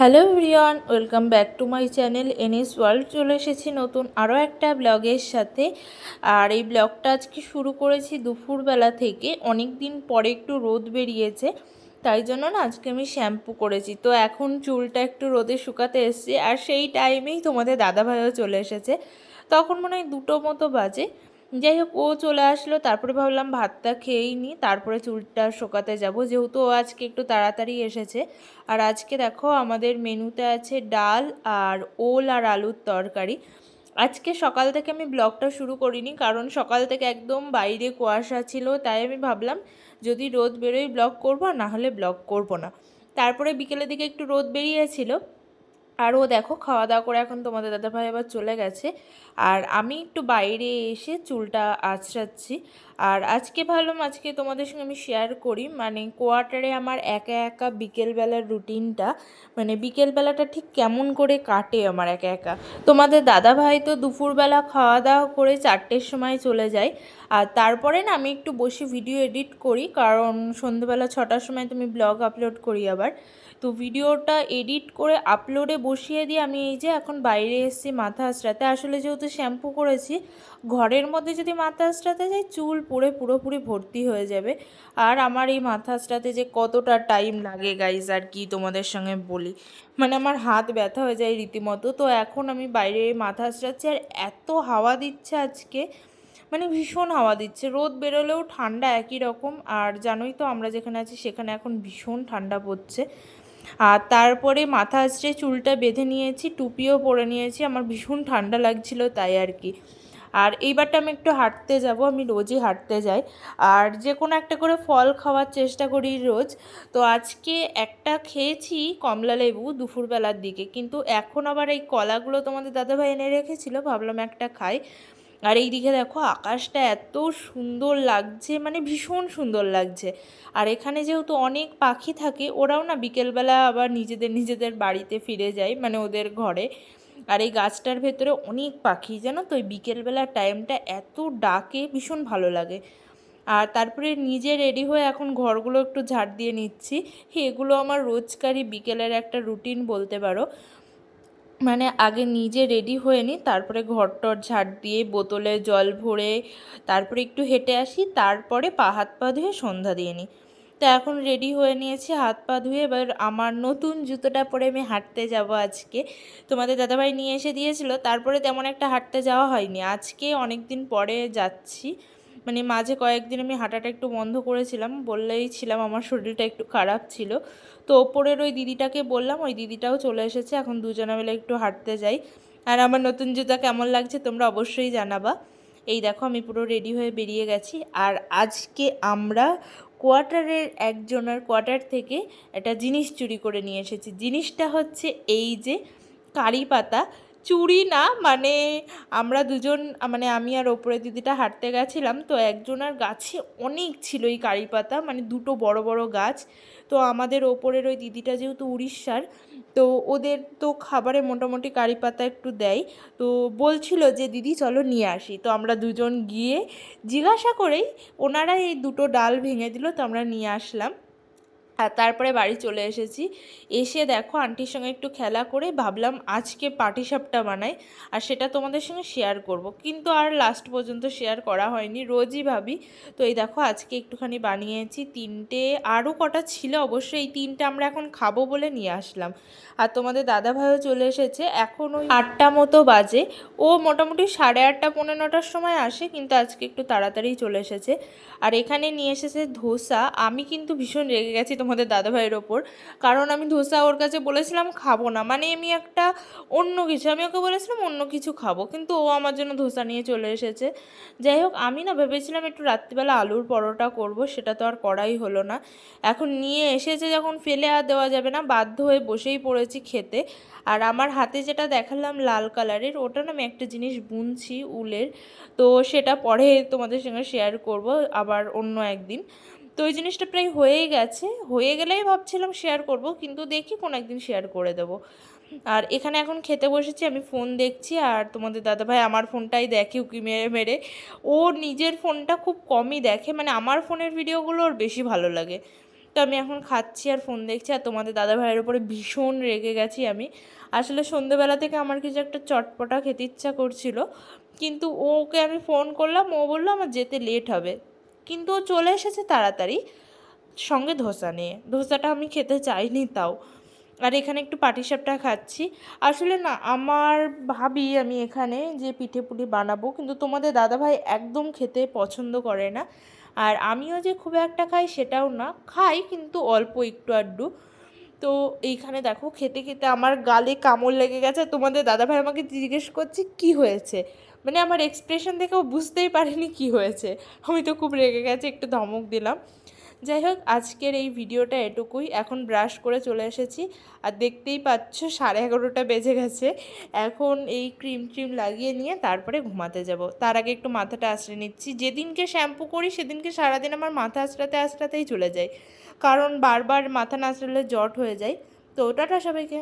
Hello Riyan welcome back to my channel N S world. চলে এসেছি নতুন আরও একটা ব্লগের সাথে। আর এই ব্লগটা আজকে শুরু করেছি দুপুরবেলা থেকে। অনেক দিন পরে একটু রোদ বেরিয়েছে, তাই জন্য না আজকে আমি শ্যাম্পু করেছি। তো এখন চুলটা একটু রোদে শুকাতে এসছে, আর সেই টাইমেই তোমাদের দাদাভাইও চলে এসেছে। তখন মনে হয় দুটো মতো বাজে। যাই হোক ও চলে আসলো। তারপরে ভাবলাম ভাতটা খেয়েই নিই তারপরে চুলটা শোকাতে যাব। যেহেতু ও আজকে একটু তাড়াতাড়ি এসেছে। আর আজকে দেখো, আমাদের মেনুতে আছে ডাল আর ওল আর আলুর তরকারি। আজকে সকাল থেকে আমি ব্লগটা শুরু করিনি, কারণ সকাল থেকে একদম বাইরে কুয়াশা ছিল। তাই আমি ভাবলাম, যদি রোদ বেরোয় ব্লগ করব আর না হলে ব্লগ করব না। তারপরে বিকেলের দিকে একটু রোদ বেরিয়েছিল। আর ও দেখো খাওয়া দাওয়া করে এখন তোমাদের দাদাভাই আবার চলে গেছে। আর আমি একটু বাইরে এসে চুলটা আঁচড়াচ্ছি। আর আজকে ভাবলাম, আজকে তোমাদের সঙ্গে আমি শেয়ার করি। মানে কোয়ার্টারে আমার একা একা বিকেলবেলার রুটিনটা মানে বিকেলবেলাটা ঠিক কেমন করে কাটে আমার একা একা। তোমাদের দাদাভাই তো দুপুরবেলা খাওয়া দাওয়া করে চারটের সময় চলে যায়। আর তারপরে না, আমি একটু বসে ভিডিও এডিট করি। কারণ সন্ধ্যেবেলা ছটার সময় তুমি ব্লগ আপলোড করি আবার। তো ভিডিওটা এডিট করে আপলোডে বসিয়ে দিয়ে আমি এই যে এখন বাইরে এসেছি মাথা আঁচড়াতে আসলে যেহেতু শ্যাম্পু করেছি, ঘরের মধ্যে যদি মাথা আঁচড়াতে যাই, চুল পুরে পুরোপুরি ভর্তি হয়ে যাবে। আর আমার এই মাথা আঁচড়াতে যে কতটা টাইম লাগে গাইজ আর কি তোমাদের সঙ্গে বলি। মানে আমার হাত ব্যথা হয়ে যায় রীতিমতো। তো এখন আমি বাইরে মাথা আঁচড়াচ্ছি আর এত হাওয়া দিচ্ছে আজকে। মানে ভীষণ হাওয়া দিচ্ছে। রোদ বেরোলেও ঠান্ডা একই রকম। আর জানোই তো আমরা যেখানে আছি, সেখানে এখন ভীষণ ঠান্ডা পড়ছে। আর তারপরে মাথা আঁচড়ে চুলটা বেঁধে নিয়েছি, টুপিও পরে নিয়েছি, আমার ভীষণ ঠান্ডা লাগছিল তাই আর কি। আর এইবারটা আমি একটু হাঁটতে যাব, আমি রোজই হাঁটতে যাই। আর যে কোনো একটা করে ফল খাওয়ার চেষ্টা করি রোজ। তো আজকে একটা খেয়েছি কমলা লেবু দুপুরবেলার দিকে, কিন্তু এখন আবার এই কলাগুলো তোমাদের দাদাভাই এনে রেখেছিল, ভাবলাম একটা খাই। আর এই দিকে দেখো আকাশটা এত সুন্দর লাগছে মানে ভীষণ সুন্দর লাগছে। আর এখানে যেহেতু অনেক পাখি থাকে, ওরাও না বিকেলবেলা আবার নিজেদের নিজেদের বাড়িতে ফিরে যায় মানে ওদের ঘরে। আর এই গাছটার ভেতরে অনেক পাখি, জানো তো? ওই বিকেলবেলার টাইমটা এত ডাকে, ভীষণ ভালো লাগে। আর তারপরে নিজে রেডি হয়ে এখন ঘরগুলো একটু ঝাড় দিয়ে নিচ্ছি। এগুলো আমার রোজকারই বিকেলের একটা রুটিন বলতে পারো। মানে আগে নিজে রেডি হয়ে নিই তারপরে ঘর টর ঝাড় দিয়ে বোতলে জল ভরে তারপরে একটু হেঁটে আসি, তারপরে পা হাত পা ধুয়ে সন্ধ্যা দিয়ে নিই তো এখন রেডি হয়ে নিয়েছি, হাত পা ধুয়ে এবার আমার নতুন জুতোটা পরে আমি হাঁটতে যাব আজকে। তোমাদের দাদাভাই নিয়ে এসে দিয়েছিল, তারপরে তেমন একটা হাঁটতে যাওয়া হয়নি। আজকে অনেক দিন পরে যাচ্ছি। মানে মাঝে কয়েকদিন আমি হাঁটাটা একটু বন্ধ করেছিলাম, বললেই ছিলাম আমার শরীরটা একটু খারাপ ছিল। তো ওপরের ওই দিদিটাকে বললাম, ওই দিদিটাও চলে এসেছে, এখন দুজনে মিলে একটু হাঁটতে যাই। আর আমার নতুন জুতা কেমন লাগছে তোমরা অবশ্যই জানাবা। এই দেখো আমি পুরো রেডি হয়ে বেরিয়ে গেছি। আর আজকে আমরা কোয়ার্টারের একজনের কোয়ার্টার থেকে একটা জিনিস চুরি করে নিয়ে এসেছি। জিনিসটা হচ্ছে এই যে কারি পাতা চুরি না মানে আমরা দুজন মানে আমি আর ওপরে দিদিটা হাঁটতে গেছিলাম, তো একজনের গাছে অনেক ছিল এই কারি পাতা মানে দুটো বড় বড় গাছ। তো আমাদের ওপরের ওই দিদিটা যেহেতু উড়িষ্যার, তো ওদের তো খাবারে মোটামুটি কারি পাতা একটু দেয়। তো বলছিল যে, দিদি, চলো নিয়ে আসি। তো আমরা দুজন গিয়ে জিজ্ঞাসা করেই ওনারা এই দুটো ডাল ভেঙে দিল, তো আমরা নিয়ে আসলাম। আর তারপরে বাড়ি চলে এসেছি। এসে দেখো আন্টির সঙ্গে একটু খেলা করে ভাবলাম আজকে পাটিসাপটা বানাই আর সেটা তোমাদের সঙ্গে শেয়ার করব। কিন্তু আর লাস্ট পর্যন্ত শেয়ার করা হয়নি, রোজই ভাবি। তো এই দেখো আজকে একটুখানি বানিয়েছি তিনটে আরও কটা ছিল অবশ্যই এই তিনটে আমরা এখন খাব বলে নিয়ে আসলাম। আর তোমাদের দাদা ভাইও চলে এসেছে, এখন ওই আটটা মতো বাজে। ও মোটামুটি সাড়ে আটটা পনেরো নটার সময় আসে, কিন্তু আজকে একটু তাড়াতাড়ি চলে এসেছে। আর এখানে নিয়ে এসেছে ধোসা। আমি কিন্তু ভীষণ রেগে গেছি তোমাদের দাদাভাইয়ের ওপর। কারণ আমি ধোসা ওর কাছে বলেছিলাম, খাব না। মানে আমি একটা অন্য কিছু, আমি ওকে বলেছিলাম, অন্য কিছু খাব। কিন্তু ও আমার জন্য ধোসা নিয়ে চলে এসেছে। যাই হোক, আমি না ভেবেছিলাম একটু রাত্রিবেলা আলুর পরোটা করব, সেটা তো আর করাই হলো না। এখন নিয়ে এসেছে যখন ফেলে আর দেওয়া যাবে না, বাধ্য হয়ে বসেই পড়েছি খেতে। আর আমার হাতে যেটা দেখালাম লাল কালারের, ওটা না আমি একটা জিনিস বুনছি উলের, তো সেটা পরে তোমাদের সঙ্গে শেয়ার করব, আবার অন্য একদিন। তো ওই জিনিসটা প্রায় হয়েই গেছে। হয়ে গেলেই ভাবছিলাম শেয়ার করব, কিন্তু দেখি কোনো একদিন শেয়ার করে দেব। আর এখানে এখন খেতে বসেছি, আমি ফোন দেখছি আর তোমাদের দাদাভাই আমার ফোনটাই দেখে উকি মেরে মেরে। ও নিজের ফোনটা খুব কমই দেখে মানে আমার ফোনের ভিডিওগুলো ওর বেশি ভালো লাগে। তো আমি এখন খাচ্ছি আর ফোন দেখছি আর তোমাদের দাদা ভাইয়ের উপরে ভীষণ রেগে গেছি আমি। আসলে সন্ধেবেলা থেকে আমার কিছু একটা চটপটা খেতে ইচ্ছা করছিল, কিন্তু ওকে আমি ফোন করলাম, ও বলল আমার যেতে লেট হবে। কিন্তু চলে এসেছে তাড়াতাড়ি সঙ্গে ধোসা নিয়ে। ধোসাটা আমি খেতে চাইনি তাও। আর এখানে একটু পাটিসাপটা খাচ্ছি। আসলে না, আমার ভাবি আমি এখানে যে পিঠে পুলি বানাবো, কিন্তু তোমাদের দাদাভাই একদম খেতে পছন্দ করে না। আর আমিও যে খুব একটা খাই সেটাও না। খাই, কিন্তু অল্প একটু আড্ডু। তো এইখানে দেখো, খেতে খেতে আমার গালে কামড় লেগে গেছে। তোমাদের দাদাভাই আমাকে জিজ্ঞেস করছে, কি হয়েছে? মানে আমার এক্সপ্রেশন দেখে ও বুঝতেই পারেনি কি হয়েছে। আমি তো খুব রেগে গেছে, একটু ধমক দিলাম। যাই হোক, আজকের এই ভিডিওটা এটুকুই। এখন ব্রাশ করে চলে এসেছি। আর দেখতেই পাচ্ছ, সাড়ে এগারোটা বেজে গেছে। এখন এই ক্রিম ট্রিম লাগিয়ে নিয়ে তারপরে ঘুমাতে যাব। তার আগে একটু মাথাটা আঁচড়ে নিচ্ছি। যেদিনকে শ্যাম্পু করি, সেদিনকে সারাদিন আমার মাথা আঁচড়াতে আঁচড়াতেই চলে যায়। কারণ বারবার মাথা না জট হয়ে যায়। তো ওটাটা সবাইকে।